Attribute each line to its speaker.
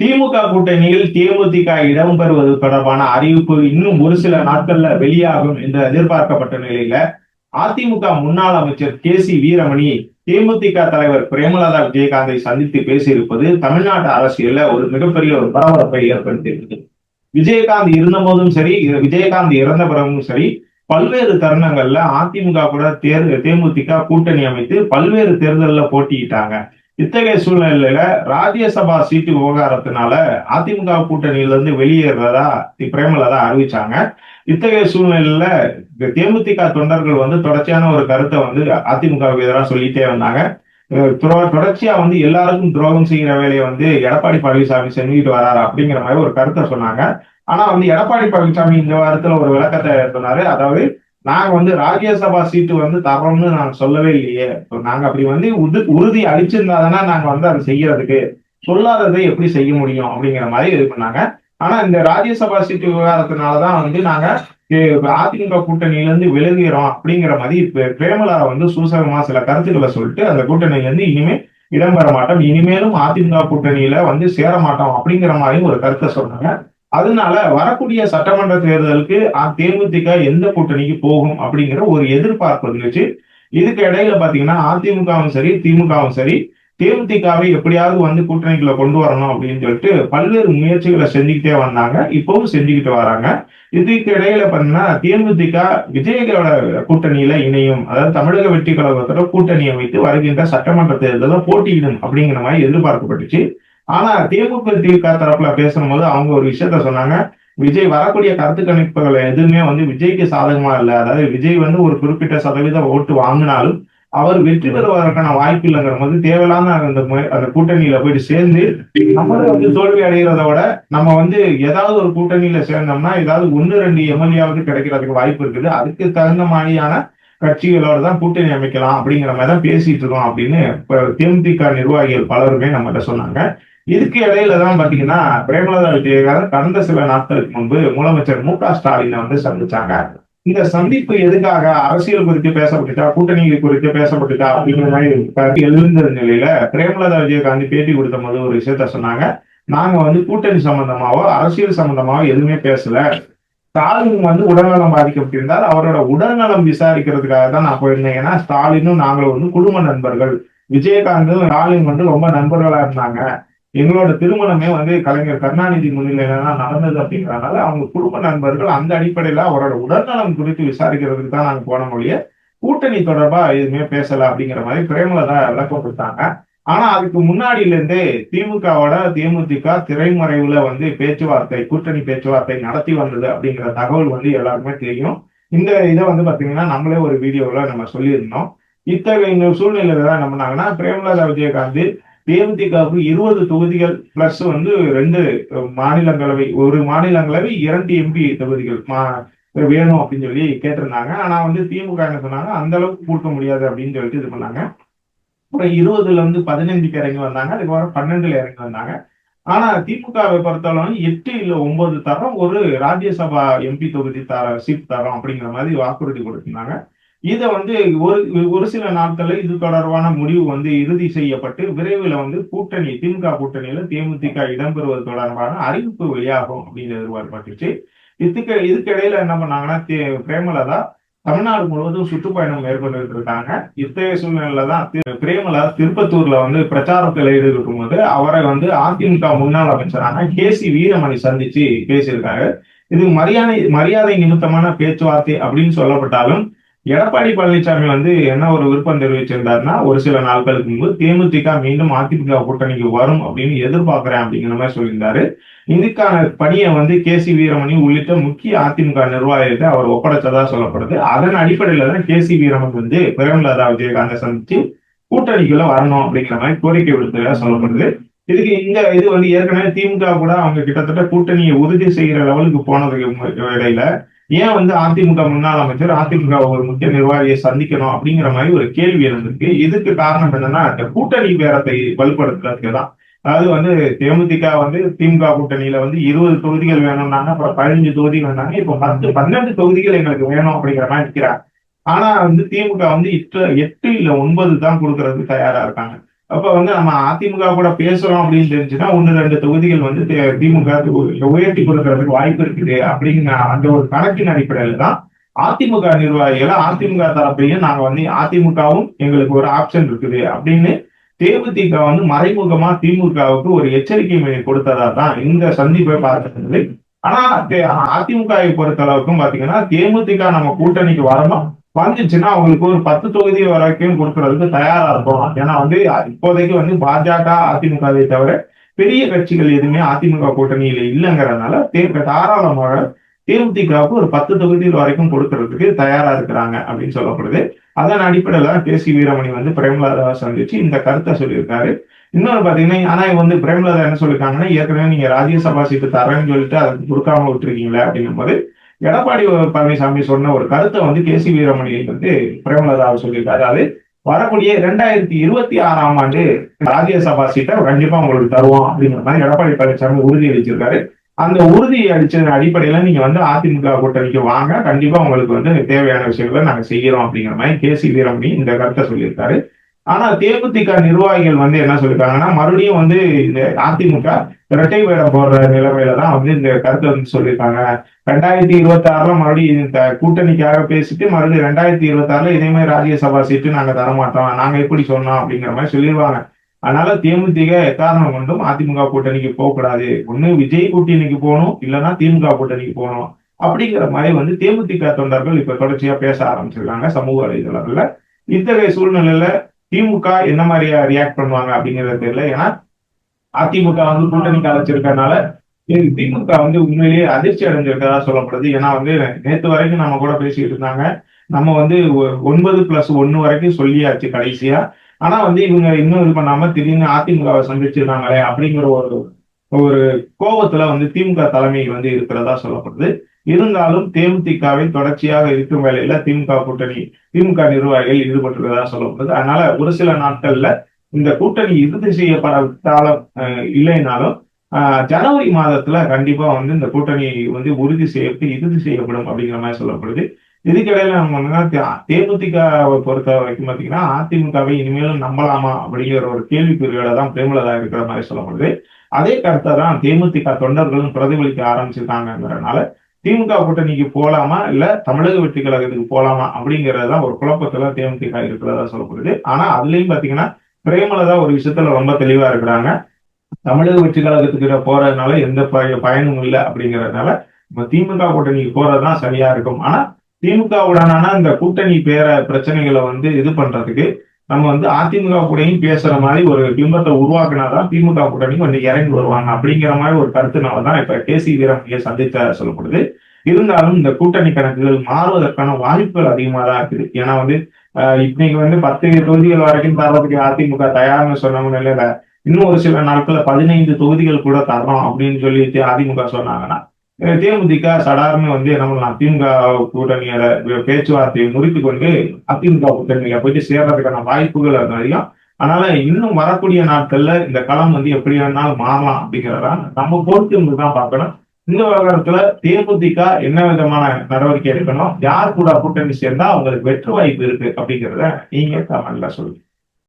Speaker 1: திமுக கூட்டணியில் தேமுதிக இடம்பெறுவது தொடர்பான அறிவிப்பு இன்னும் ஒரு சில நாட்கள்ல வெளியாகும் என்று எதிர்பார்க்கப்பட்ட நிலையில அதிமுக முன்னாள் அமைச்சர் கே சி வீரமணி தேமுதிக தலைவர் பிரேமலதா விஜயகாந்தை சந்தித்து பேசியிருப்பது தமிழ்நாட்டு அரசியல ஒரு மிகப்பெரிய ஒரு பரபரப்பை ஏற்படுத்தியிருக்கு. விஜயகாந்த் இருந்த போதும் சரி விஜயகாந்த் இறந்த பிறகும் சரி பல்வேறு தருணங்கள்ல அதிமுக கூட தேர் தேமுதிக கூட்டணி அமைத்து பல்வேறு தேர்தலில் போட்டியிட்டாங்க. இத்தகைய சூழ்நிலையில ராஜ்யசபா சீட்டு விவகாரத்தினால அதிமுக கூட்டணியில இருந்து வெளியேறதா பிரேமலதா அறிவிச்சாங்க. இத்தகைய சூழ்நிலையில தேமுதிக தொண்டர்கள் வந்து தொடர்ச்சியான ஒரு கருத்தை வந்து அதிமுகவுக்கு எதிராக சொல்லிட்டே வந்தாங்க. தொடர்ச்சியா வந்து எல்லாருக்கும் துரோகம் செய்கிற வேலையை வந்து எடப்பாடி பழனிசாமி செஞ்சுட்டு வராரு அப்படிங்கிற மாதிரி ஒரு கருத்தை சொன்னாங்க. ஆனா வந்து எடப்பாடி பழனிசாமி இந்த வாரத்துல ஒரு விளக்கத்தை சொன்னாரு. அதாவது நாங்க வந்து ராஜ்யசபா சீட்டு வந்து தரோம்னு நாங்க சொல்லவே இல்லையே. நாங்க அப்படி வந்து உது உறுதி அளிச்சிருந்தாதானே நாங்க வந்து அதை செய்யறதுக்கு சொல்லாததை எப்படி செய்ய முடியும் அப்படிங்கிற மாதிரி இது பண்ணாங்க. ஆனா இந்த ராஜ்யசபா சீட்டு விவகாரத்தினாலதான் வந்து நாங்க அதிமுக கூட்டணியில இருந்து விலகுகிறோம் அப்படிங்கிற மாதிரி பிரேமலா வந்து சூசகமா சில கருத்துக்களை சொல்லிட்டு அந்த கூட்டணியில இருந்து இனிமே இடம்பெற மாட்டோம். இனிமேலும் அதிமுக கூட்டணியில வந்து சேர மாட்டோம் அப்படிங்கிற மாதிரி ஒரு கருத்தை சொன்னாங்க. அதனால வரக்கூடிய சட்டமன்ற தேர்தலுக்கு தேமுதிக எந்த கூட்டணிக்கு போகும் அப்படிங்கிற ஒரு எதிர்பார்ப்பு இருந்துச்சு இதுக்கு இடையில பாத்தீங்கன்னா அதிமுகவும் சரி திமுகவும் சரி தேமுதிகவை எப்படியாவது வந்து கூட்டணிக்குள்ள கொண்டு வரணும் அப்படின்னு சொல்லிட்டு பல்வேறு முயற்சிகளை செஞ்சுக்கிட்டே வந்தாங்க. இப்பவும் செஞ்சுக்கிட்டு வராங்க. இதுக்கு இடையில பாத்தீங்கன்னா தேமுதிக விஜயகளோட கூட்டணியில இணையும் அதாவது தமிழக வெற்றி கழகத்தோட கூட்டணியை வைத்து வருகின்ற சட்டமன்ற தேர்தலில் போட்டியிடும் அப்படிங்கிற மாதிரி எதிர்பார்க்கப்பட்டுச்சு. ஆனா தேமுக திமுக தரப்புல பேசும்போது அவங்க ஒரு விஷயத்த சொன்னாங்க. விஜய் வரக்கூடிய கருத்து கணிப்புகள் எதுவுமே வந்து விஜய்க்கு சாதகமா இல்லை. அதாவது விஜய் வந்து ஒரு குறிப்பிட்ட சதவீத ஓட்டு வாங்கினாலும் அவர் வெற்றி பெறுவதற்கான வாய்ப்பு இல்லைங்கிற போது தேவையில்லாம அந்த அந்த கூட்டணியில போயிட்டு சேர்ந்து நம்மளும் வந்து தோல்வி அடைகிறத விட நம்ம வந்து ஏதாவது ஒரு கூட்டணியில சேர்ந்தோம்னா ஏதாவது ஒன்னு ரெண்டு எம்எல்ஏவுக்கு கிடைக்கிறதுக்கு வாய்ப்பு இருக்குது. அதுக்கு தகுந்த மாதிரியான கட்சிகளோட தான் கூட்டணி அமைக்கலாம் அப்படிங்கிற மாதிரி தான் பேசிட்டு இருக்கோம் அப்படின்னு தேமுதிக நிர்வாகிகள் பலருமே நம்மகிட்ட சொன்னாங்க. இதுக்கு இடையில தான் பாத்தீங்கன்னா பிரேமலதா விஜயகாந்த் கடந்த சில நாட்களுக்கு முன்பு முதலமைச்சர் மு க ஸ்டாலினை வந்து சந்திச்சாங்க. இந்த சந்திப்பு எதுக்காக அரசியல் குறித்து பேசப்பட்டுட்டா கூட்டணி குறித்து பேசப்பட்டுட்டா அப்படிங்கிற மாதிரி எழுந்த நிலையில பிரேமலதா விஜயகாந்த் பேட்டி கொடுத்த போது ஒரு விஷயத்த சொன்னாங்க. நாங்க வந்து கூட்டணி சம்பந்தமாவோ அரசியல் சம்பந்தமாவோ எதுவுமே பேசல. ஸ்டாலின் வந்து உடல்நலம் பாதிக்கப்பட்டிருந்தால் அவரோட உடல்நலம் விசாரிக்கிறதுக்காக தான் நான் போயிருந்தேன். ஏன்னா ஸ்டாலினும் நாங்களும் வந்து குடும்ப நண்பர்கள். விஜயகாந்தும் ஸ்டாலின் வந்து ரொம்ப நண்பர்களா இருந்தாங்க. எங்களோட திருமணமே வந்து கலைஞர் கருணாநிதி முன்னிலையில தான் நடந்தது அப்படிங்கிறனால அவங்க குடும்ப நண்பர்கள் அந்த அடிப்படையில அவரோட உடல்நலம் குறித்து விசாரிக்கிறதுக்கு தான் நாங்க போன மொழிய கூட்டணி தொடர்பா எதுவுமே பேசல அப்படிங்கிற மாதிரி பிரேமலதா விளக்கம் கொடுத்தாங்க ஆனா அதுக்கு முன்னாடியில இருந்தே திமுகவோட தேமுதிக திரைமறைவுல வந்து பேச்சுவார்த்தை கூட்டணி பேச்சுவார்த்தை நடத்தி வந்தது அப்படிங்கிற தகவல் வந்து எல்லாருக்குமே தெரியும். இந்த இதை வந்து பாத்தீங்கன்னா நம்மளே ஒரு வீடியோல நம்ம சொல்லியிருந்தோம். இத்தகைய சூழ்நிலையில தான் என்ன பண்ணாங்கன்னா பிரேமலதா விஜயகாந்த் தேமுதிகவுக்கு இருபது தொகுதிகள் பிளஸ் வந்து ரெண்டு மாநிலங்களவை ஒரு மாநிலங்களவை இரண்டு எம்பி தொகுதிகள் மா வேணும் அப்படின்னு சொல்லி கேட்டிருந்தாங்க. ஆனா வந்து திமுக என்ன சொன்னாங்க? அந்த அளவுக்கு கொடுக்க முடியாது அப்படின்னு சொல்லிட்டு இது பண்ணாங்க. அப்புறம் இருபதுல இருந்து பதினஞ்சுக்கு இறங்கி வந்தாங்க. அதுக்கப்புறம் பன்னெண்டுல இறங்கி வந்தாங்க. ஆனா திமுகவை பொறுத்தளவு எட்டு இல்ல ஒன்பது தரம் ஒரு ராஜ்யசபா எம்பி தொகுதி தர சீட் தரோம் அப்படிங்கிற மாதிரி வாக்குறுதி கொடுத்திருந்தாங்க. இதை வந்து ஒரு ஒரு சில நாட்கள்ல இது தொடர்பான முடிவு வந்து இறுதி செய்யப்பட்டு விரைவில் வந்து கூட்டணி திமுக கூட்டணியில தேமுதிக இடம்பெறுவது தொடர்பான அறிவிப்பு வெளியாகும் அப்படின்னு எதிர்பார்ப்பட்டுச்சு இதுக்கு இதுக்கிடையில என்ன பண்ணாங்கன்னா பிரேமலதா தமிழ்நாடு முழுவதும் சுற்றுப்பயணம் மேற்கொண்டு இருக்காங்க. இத்தகைய சூழ்நிலையில தான் பிரேமலா திருப்பத்தூர்ல வந்து பிரச்சாரத்தில் ஈடுபடும் போது அவரை வந்து அதிமுக முன்னாள் அமைச்சரான கே சி வீரமணி சந்திச்சு பேசியிருக்காரு. இது மரியாதை மரியாதை நிமித்தமான பேச்சுவார்த்தை அப்படின்னு சொல்லப்பட்டாலும் எடப்பாடி பழனிசாமி வந்து என்ன ஒரு விருப்பம் தெரிவிச்சிருந்தாருன்னா ஒரு சில நாட்களுக்கு முன்பு தேமுதிக மீண்டும் அதிமுக கூட்டணிக்கு வரும் அப்படின்னு எதிர்பார்க்கிறேன் அப்படிங்கிற மாதிரி சொல்லியிருந்தாரு. இதுக்கான பணியை வந்து கே சி வீரமணி உள்ளிட்ட முக்கிய அதிமுக நிர்வாகத்தை அவர் ஒப்படைச்சதா சொல்லப்படுது. அதன் அடிப்படையில தான் கே சி வீரமணி வந்து பிரேமலதா விஜயகாந்த சந்திச்சு கூட்டணிக்குள்ள வரணும் அப்படிங்கிற மாதிரி கோரிக்கை விடுத்ததா சொல்லப்படுது. இதுக்கு இந்த இது வந்து ஏற்கனவே திமுக கூட அவங்க கிட்டத்தட்ட கூட்டணியை உறுதி செய்கிற லெவலுக்கு போனதுக்கு இடையில ஏன் வந்து அதிமுக முன்னாள் அமைச்சர் அதிமுக ஒரு முக்கிய நிர்வாகியை சந்திக்கணும் அப்படிங்கிற மாதிரி ஒரு கேள்வி இருந்திருக்கு இதுக்கு காரணம் என்னன்னா இந்த கூட்டணி பேரத்தை வலுப்படுத்துறதுக்கு தான். அதாவது வந்து தேமுதிக வந்து திமுக கூட்டணியில வந்து இருபது தொகுதிகள் வேணும்னாங்க அப்புறம் பதினஞ்சு தொகுதி வேணாங்க இப்போ பத்து பன்னெண்டு தொகுதிகள் எங்களுக்கு வேணும் அப்படிங்கிற மாதிரி இருக்கிறாங்க ஆனா வந்து திமுக வந்து இட்ட எட்டு இல்ல ஒன்பது தான் கொடுக்கறதுக்கு தயாரா இருக்காங்க. அப்ப வந்து நம்ம அதிமுக கூட பேசுறோம் அப்படின்னு தெரிஞ்சுன்னா ஒன்னு ரெண்டு தொகுதிகள் வந்து திமுக உயர்த்தி கொடுக்கறதுக்கு வாய்ப்பு இருக்குது அப்படிங்கிற அந்த ஒரு கணக்கின் அடிப்படையில தான் அதிமுக நிர்வாகிகள் அதிமுக தரப்பையும் நாங்க வந்து அதிமுகவும் எங்களுக்கு ஒரு ஆப்ஷன் இருக்குது அப்படின்னு தேமுதிக வந்து மறைமுகமா திமுகவுக்கு ஒரு எச்சரிக்கை கொடுத்ததா தான் இந்த சந்திப்பை பார்க்கிறது ஆனா தே- அதிமுகவை பொறுத்த அளவுக்கும் பாத்தீங்கன்னா தேமுதிக நம்ம கூட்டணிக்கு வரணும். வந்துச்சுன்னா அவங்களுக்கு ஒரு பத்து தொகுதி வரைக்கும் கொடுக்கறதுக்கு தயாரா இருக்கும் ஏன்னா வந்து இப்போதைக்கு வந்து பாஜக அதிமுகவை தவிர பெரிய கட்சிகள் எதுவுமே அதிமுக கூட்டணியில இல்லைங்கிறதுனால தே- தாராளமாக தேமுதிகவுக்கு ஒரு பத்து தொகுதிகள் வரைக்கும் கொடுக்கறதுக்கு தயாரா இருக்கிறாங்க அப்படின்னு சொல்லப்படுது. அதன் அடிப்படையில தான் வீரமணி வந்து பிரேமலதா சந்திச்சு இந்த கருத்தை சொல்லியிருக்காரு. இன்னொரு பாத்தீங்கன்னா ஆனா இவங்க வந்து பிரேமலதா என்ன சொல்லியிருக்காங்கன்னா ஏற்கனவே நீங்க ராஜ்யசபா சீட்டு தரேன்னு சொல்லிட்டு அதுக்கு கொடுக்காம விட்டுருக்கீங்களே அப்படிங்கும்போது எடப்பாடி பழனிசாமி சொன்ன ஒரு கருத்தை வந்து கே சி வீரமணி வந்து பிரேமலதாவை சொல்லியிருக்காரு. அது வரக்கூடிய இரண்டாயிரத்தி இருபத்தி ஆறாம் ஆண்டு ராஜ்யசபா சீட்டை கண்டிப்பா உங்களுக்கு தருவோம் அப்படிங்கிற மாதிரி எடப்பாடி பழனிசாமி உறுதி அளிச்சிருக்காரு. அந்த உறுதி அளிச்சதன் அடிப்படையில நீங்க வந்து அதிமுக கூட்டணிக்கு வாங்க. கண்டிப்பா உங்களுக்கு வந்து தேவையான விஷயங்களை நாங்க செய்யறோம் அப்படிங்கிற மாதிரி கே சி வீரமணி இந்த கருத்தை சொல்லியிருக்காரு. ஆனா தேமுதிக நிர்வாகிகள் வந்து என்ன சொல்லிருக்காங்கன்னா மறுபடியும் வந்து இந்த அதிமுக இரட்டை வேடம் போடுற நிலைமையில தான் வந்து இந்த கருத்தை வந்து சொல்லியிருக்காங்க ரெண்டாயிரத்தி இருபத்தி ஆறுல மறுபடியும் இந்த கூட்டணிக்காக பேசிட்டு மறுபடியும் ரெண்டாயிரத்தி இருபத்தி ஆறுல இதே மாதிரி ராஜ்யசபா சீட்டு நாங்க தரமாட்டோம் நாங்க எப்படி சொன்னோம் அப்படிங்கிற மாதிரி சொல்லிடுவாங்க அதனால தேமுதிக எக்காரணம் கொண்டும் அதிமுக கூட்டணிக்கு போக கூடாது. ஒண்ணு விஜய் கூட்டணிக்கு போகணும் இல்லைன்னா திமுக கூட்டணிக்கு போகணும். அப்படிங்கிற மாதிரி வந்து தேமுதிக தொண்டர்கள் இப்ப தொடர்ச்சியா பேச ஆரம்பிச்சிருக்காங்க சமூக வலைதளத்துல இத்தகைய சூழ்நிலையில திமுக என்ன மாதிரி ரியாக்ட் பண்ணுவாங்க அப்படிங்கிறது தெரியல. ஏன்னா அதிமுக வந்து கூட்டணிக்கு அழைச்சிருக்கனால திமுக வந்து உண்மையிலேயே அதிர்ச்சி அடைஞ்சிருக்கதா சொல்லப்படுது. ஏன்னா வந்து நேத்து வரைக்கும் நம்ம கூட பேசிட்டு இருந்தாங்க. நம்ம வந்து ஒன்பது பிளஸ் ஒன்னு வரைக்கும் சொல்லியாச்சு கடைசியா. ஆனா வந்து இவங்க இன்னும் இது பண்ணாம திடீர்னு அதிமுகவை சந்திச்சிருக்காங்களே அப்படிங்கிற ஒரு ஒரு கோபத்துல வந்து திமுக தலைமை வந்து இருக்கிறதா சொல்லப்படுது. இருந்தாலும் தேமுதிகவின் தொடர்ச்சியாக இருக்கும் வேலையில திமுக கூட்டணி திமுக நிர்வாகிகள் ஈடுபட்டுள்ளதா சொல்லப்படுது. அதனால ஒரு சில நாட்கள்ல இந்த கூட்டணி இறுதி செய்யப்படாலும் இல்லைனாலும் ஆஹ், ஜனவரி மாதத்துல கண்டிப்பா வந்து இந்த கூட்டணி வந்து உறுதி செய்யப்பட்டு இறுதி செய்யப்படும் அப்படிங்கிற மாதிரி சொல்லப்படுது. இதுக்கிடையில நம்ம வந்து தேமுதிகவை பொறுத்த வரைக்கும் பாத்தீங்கன்னா அதிமுகவை இனிமேலும் நம்பலாமா அப்படிங்கிற ஒரு கேள்விக்குறியோட தான் பிரேமலதா இருக்கிற மாதிரி சொல்லப்படுது அதே கருத்தை தான் தேமுதிக தொண்டர்களும் பிரதிபலிக்க ஆரம்பிச்சிருக்காங்கிறதுனால திமுக கூட்டணிக்கு போலாமா இல்ல தமிழக வெற்றி கழகத்துக்கு போலாமா அப்படிங்கறதுதான் ஒரு குழப்பத்துல தேமுதிக இருக்கிறதா சொல்லப்படுது ஆனா அதுலயும் பாத்தீங்கன்னா பிரேமலதா ஒரு விஷயத்துல ரொம்ப தெளிவா இருக்கிறாங்க. தமிழக வெற்றி கழகத்துக்கு போறதுனால எந்த பயனும் இல்லை அப்படிங்கறதுனால நம்ம திமுக கூட்டணிக்கு போறதுதான் சரியா இருக்கும். ஆனா திமுகவுடனான இந்த கூட்டணி பேர பிரச்சனைகளை வந்து இது பண்றதுக்கு நம்ம வந்து அதிமுக கூடயும் பேசுற மாதிரி ஒரு பிம்பத்தை உருவாக்குனாதான் திமுக கூட்டணி கொஞ்சம் இறங்கி வருவாங்க அப்படிங்கிற மாதிரி ஒரு கருத்துனாலதான் இப்ப கே சி வீரமணியை சந்தித்த சொல்லப்படுது. இருந்தாலும் இந்த கூட்டணி கணக்குகள் மாறுவதற்கான வாய்ப்புகள் அதிகமா தான் இருக்குது. ஏன்னா வந்து ஆஹ் இன்னைக்கு வந்து பத்து தொகுதிகள் வரைக்கும் தர்றதுக்கு அதிமுக தயார்னு சொன்னவங்க நிலையில இன்னும் ஒரு சில நாட்கள்ல பதினைந்து தொகுதிகள் கூட தர்றோம் அப்படின்னு சொல்லிட்டு அதிமுக சொன்னாங்கன்னா தேமுதிக சடார்னு வந்து என்ன பண்ணலாம் திமுக கூட்டணியோட பேச்சுவார்த்தையை முறித்து கொண்டு அதிமுக கூட்டணியில போயிட்டு சேர்றதுக்கான வாய்ப்புகள் அது அதிகம். அதனால இன்னும் வரக்கூடிய நாட்கள்ல இந்த களம் வந்து எப்படி வேணாலும் மாறலாம் அப்படிங்கிறதா நம்ம பொறுத்து தான் பார்க்கணும். இந்த விவகாரத்துல தேமுதிக என்ன விதமான நடவடிக்கை எடுக்கணும் யார் கூட கூட்டணி சேர்ந்தா அவங்களுக்கு வெற்று வாய்ப்பு இருக்கு அப்படிங்கிறத நீங்க தமிழ்ல சொல்லுங்க.